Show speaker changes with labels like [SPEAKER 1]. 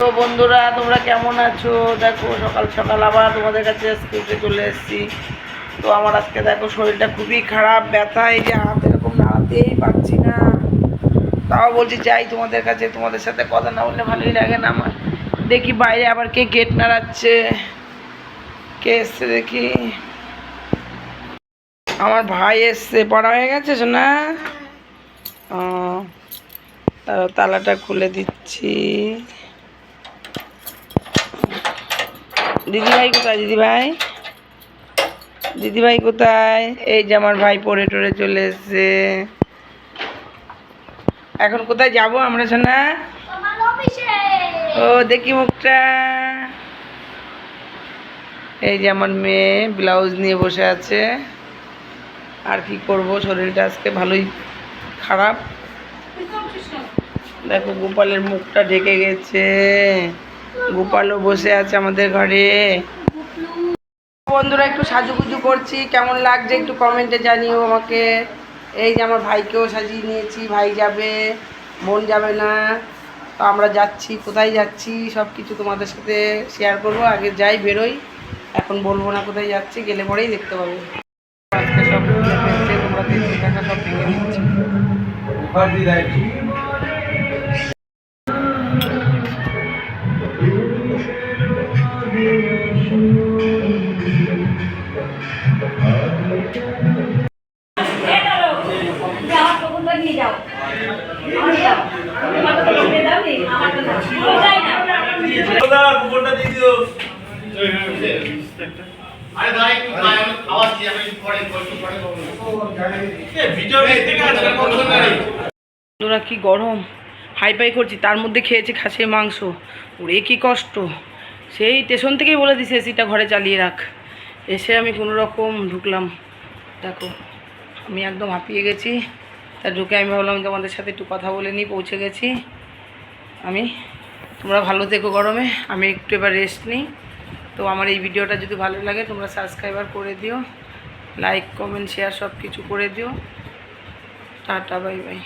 [SPEAKER 1] তো বন্ধুরা, তোমরা কেমন আছো? দেখো, সকাল সকাল আবার তোমাদের কাছে উঠে চলে এসেছি। তো আমার আজকে দেখো, শরীরটা খুবই খারাপ, ব্যথা, এই যে হাত এরকম নাড়াতেই পারছি না। তাও বলছি যাই তোমাদের কাছে, তোমাদের সাথে কথা না বললে ভালোই লাগে না আমার। দেখি বাইরে আবার কে গেট নাড়াচ্ছে। কে এসছে দেখি। আমার ভাই এসছে। পড়া হয়ে গেছে শোনা তালাটা খুলে দিচ্ছি। দিদিভাই কোথায় দিদিভাই? দিদিভাই কোথায়? এই যে আমার ভাই পরে টরে চলে এসছে। এখন কোথায় যাব আমরা শোনা ও দেখি মুখটা। এই যে আমার মেয়ে ব্লাউজ নিয়ে বসে আছে। আর কি করব? শরীরটা আজকে ভালোই খারাপ। দেখো গোপালের মুখটা ঢেকে গেছে। গোপালও বসে আছে আমাদের ঘরে। বন্ধুরা, একটু সাজুগুজু করছি। কেমন লাগছে একটু কমেন্টে জানিও আমাকে। এই যে আমার ভাইকেও সাজিয়ে নিয়েছি, ভাই যাবে, বোন যাবে না। তো আমরা যাচ্ছি, কোথায় যাচ্ছি সব কিছু তোমাদের সাথে শেয়ার করব। আগে যাই বেরোই, এখন বলব না কোথায় যাচ্ছি, গেলে পরেই দেখতে পাবে। আজকে সব তোমরা দেখতে থাকা সব ভেঙে দিচ্ছি কি গরম। হাই ফাই করছি তার মধ্যে খেয়েছি খাসির মাংস। ওরে কি কষ্ট। সেই স্টেশন থেকেই বলে দিছে, এসিটা ঘরে চালিয়ে রাখ। এসে আমি কোনো রকম ঢুকলাম। দেখো, আমি একদম হাঁপিয়ে গেছি। তা ঢুকে আমি ভাবলাম তোমাদের সাথে একটু কথা বলে নিই, পৌঁছে গেছি। আমি, তোমরা ভালো থেকো গরমে, আমি একটু এবার রেস্ট নিই। তো আমার এই ভিডিওটা যদি ভালো লাগে, তোমরা সাবস্ক্রাইবার করে দিও। লাইক কমেন্ট শেয়ার সব কিছু করে দিও। Tata bye bye